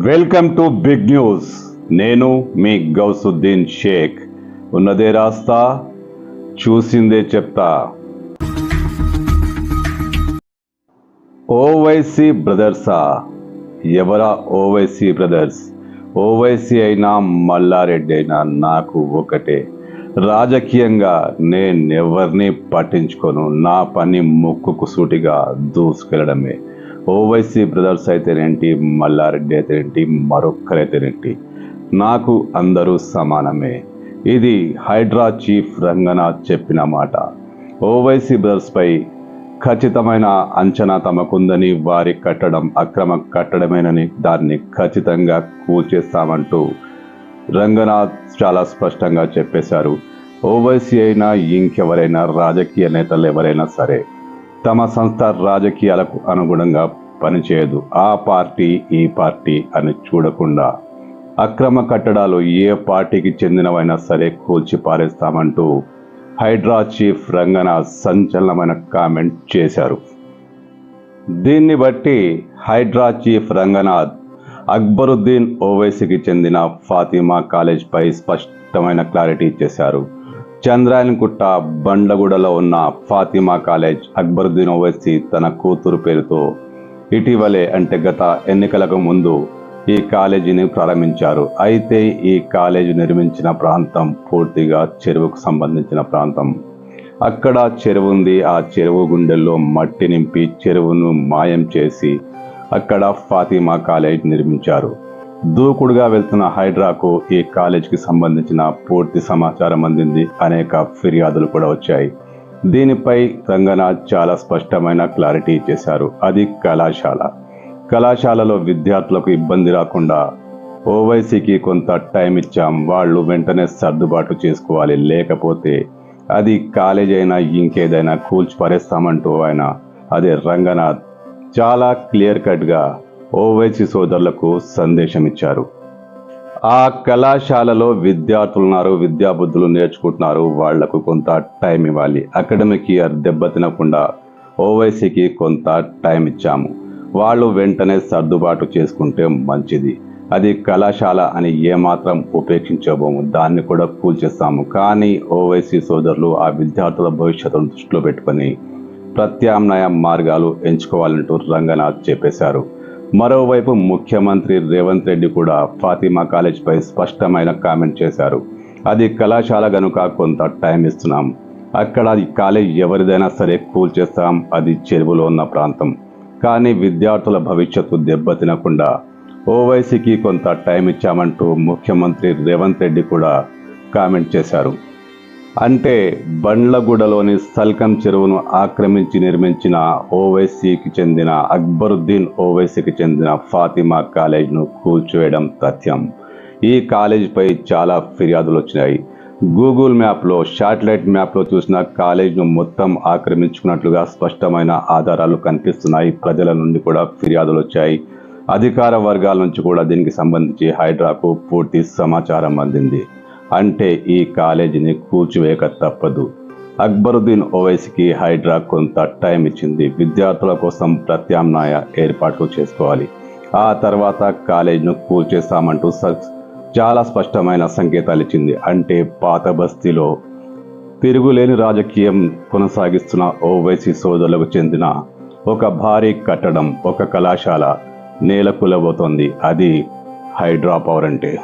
Welcome to big news. నేను మీ గౌసుద్దీన్ షేక్. ఉన్నదే రాస్తా చూసిందే చెప్తా. ఓవైసీ బ్రదర్సా ఎవరా ఓవైసీ బ్రదర్స్? ఓవైసీ అయినా మల్లారెడ్డి అయినా నాకు ఒకటే. రాజకీయంగా నేనెవరిని పట్టించుకోను. నా పని ముక్కుకు సూటిగా దూసుకెళ్ళడమే ఓవైసీ బ్రదర్స్ అయితేనేంటి మల్లారెడ్డి అయితేనేంటి మరొక్కరైతేనేంటి నాకు అందరూ సమానమే. ఇది హైడ్రా చీఫ్ రంగనాథ్ చెప్పిన మాట. ఓవైసీ బ్రదర్స్పై ఖచ్చితమైన అంచనా తమకుందని వారి కట్టడం అక్రమ కట్టడమేనని దాన్ని ఖచ్చితంగా కూల్చేస్తామంటూ రంగనాథ్ చాలా స్పష్టంగా చెప్పేశారు. ఓవైసీ అయినా ఇంకెవరైనా రాజకీయ నేతలు ఎవరైనా సరే తమ సంస్థ రాజకీయాలకు అనుగుణంగా పనిచేయదు. ఆ పార్టీ ఈ పార్టీ అని చూడకుండా. అక్రమ కట్టడాలు ఏ పార్టీకి చెందినవైనా సరే కూల్చి పారేస్తామంటూ హైడ్రా చీఫ్ రంగనాథ్ సంచలనమైన కామెంట్ చేశారు. దీన్ని బట్టి హైడ్రా చీఫ్ రంగనాథ్ అక్బరుద్దీన్ ఓవైసీకి చెందిన ఫాతిమా కాలేజ్పై స్పష్టమైన క్లారిటీ ఇచ్చేశారు. చంద్రాయన్ కుట్ట బండ్లగూడలో ఉన్న ఫాతిమా కాలేజ్ అక్బరుద్దీన్ ఓవైసీ తన కూతురు పేరుతో ఇటీవలే అంటే గత ఎన్నికలకు ముందు ఈ కాలేజీని ప్రారంభించారు. అయితే ఈ కాలేజీ నిర్మించిన ప్రాంతం పూర్తిగా చెరువుకు సంబంధించిన ప్రాంతం. అక్కడ చెరువు ఉంది. ఆ చెరువు గుండెల్లో మట్టి నింపి చెరువును మాయం చేసి అక్కడ ఫాతిమా కాలేజ్ నిర్మించారు. దూకుడుగా వెళ్తున్న హైడ్రాకు ఈ కాలేజీకి సంబంధించిన పూర్తి సమాచారం అందింది. అనేక ఫిర్యాదులు కూడా వచ్చాయి. దీనిపై రంగనాథ్ చాలా స్పష్టమైన క్లారిటీ ఇచ్చేశారు అది కళాశాల. కళాశాలలో విద్యార్థులకు ఇబ్బంది రాకుండా ఓవైసీకి కొంత టైం ఇచ్చాం. వాళ్ళు వెంటనే సర్దుబాటు చేసుకోవాలి. లేకపోతే అది కాలేజ్ అయినా ఇంకేదైనా కూల్చి పరేస్తామంటూ ఆయన అదే రంగనాథ్ చాలా క్లియర్ కట్గా ఓవైసీ సోదరులకు సందేశం ఇచ్చారు ఆ కళాశాలలో విద్యార్థులు ఉన్నారు విద్యాబుద్ధులు నేర్చుకుంటున్నారు వాళ్ళకు కొంత టైం ఇవ్వాలి. అకాడమిక్ ఇయర్ దెబ్బతినకుండా ఓవైసీకి కొంత టైం ఇచ్చాము. వాళ్ళు వెంటనే సర్దుబాటు చేసుకుంటే మంచిది. అది కళాశాల అని ఏమాత్రం ఉపేక్షించబోము. దాన్ని కూడా కూల్చేస్తాము కానీ ఓవైసీ సోదరులు ఆ విద్యార్థుల భవిష్యత్తును దృష్టిలో పెట్టుకొని ప్రత్యామ్నాయ మార్గాలు ఎంచుకోవాలంటూ రంగనాథ్ చెప్పేశారు. మరోవైపు ముఖ్యమంత్రి రేవంత్ రెడ్డి కూడా ఫాతిమా కాలేజ్పై స్పష్టమైన కామెంట్ చేశారు. అది కళాశాల గనుక కొంత టైం ఇస్తున్నాం. అక్కడ అది కాలేజ్ ఎవరిదైనా సరే కూల్ చేస్తాం. అది చెరువులో ఉన్న ప్రాంతం. కానీ విద్యార్థుల భవిష్యత్తు దెబ్బతినకుండా ఓవైసీకి కొంత టైం ఇచ్చామంటూ ముఖ్యమంత్రి రేవంత్ రెడ్డి కూడా కామెంట్ చేశారు. అంటే బండ్లగూడలోని సల్కం చెరువును ఆక్రమించి నిర్మించిన ఓవైసీకి చెందిన అక్బరుద్దీన్ ఓవైసీకి చెందిన ఫాతిమా కాలేజ్ను కూల్చివేయడం తథ్యం. ఈ కాలేజీపై చాలా ఫిర్యాదులు వచ్చినాయి. గూగుల్ మ్యాప్లో శాటిలైట్ మ్యాప్లో చూసిన కాలేజ్ను మొత్తం ఆక్రమించుకున్నట్లుగా స్పష్టమైన ఆధారాలు కనిపిస్తున్నాయి. ప్రజల నుండి కూడా ఫిర్యాదులు వచ్చాయి. అధికార వర్గాల నుంచి కూడా దీనికి సంబంధించి హైడ్రాకు పూర్తి సమాచారం అందింది. అంటే ఈ కాలేజీని కూల్చివేయక తప్పదు. అక్బరుద్దీన్ ఓవైసీకి హైడ్రా కొంత టైం ఇచ్చింది. విద్యార్థుల కోసం ప్రత్యామ్నాయ ఏర్పాట్లు చేసుకోవాలి. ఆ తర్వాత కాలేజీను కూల్చేస్తామంటూ చాలా స్పష్టమైన సంకేతాలు ఇచ్చింది. అంటే పాత బస్తీలో తిరుగులేని రాజకీయం కొనసాగిస్తున్న ఓవైసీ సోదరులకు చెందిన ఒక భారీ కట్టడం ఒక కళాశాల నేలకులబోతోంది. అది హైడ్రా పవర్ అంటే.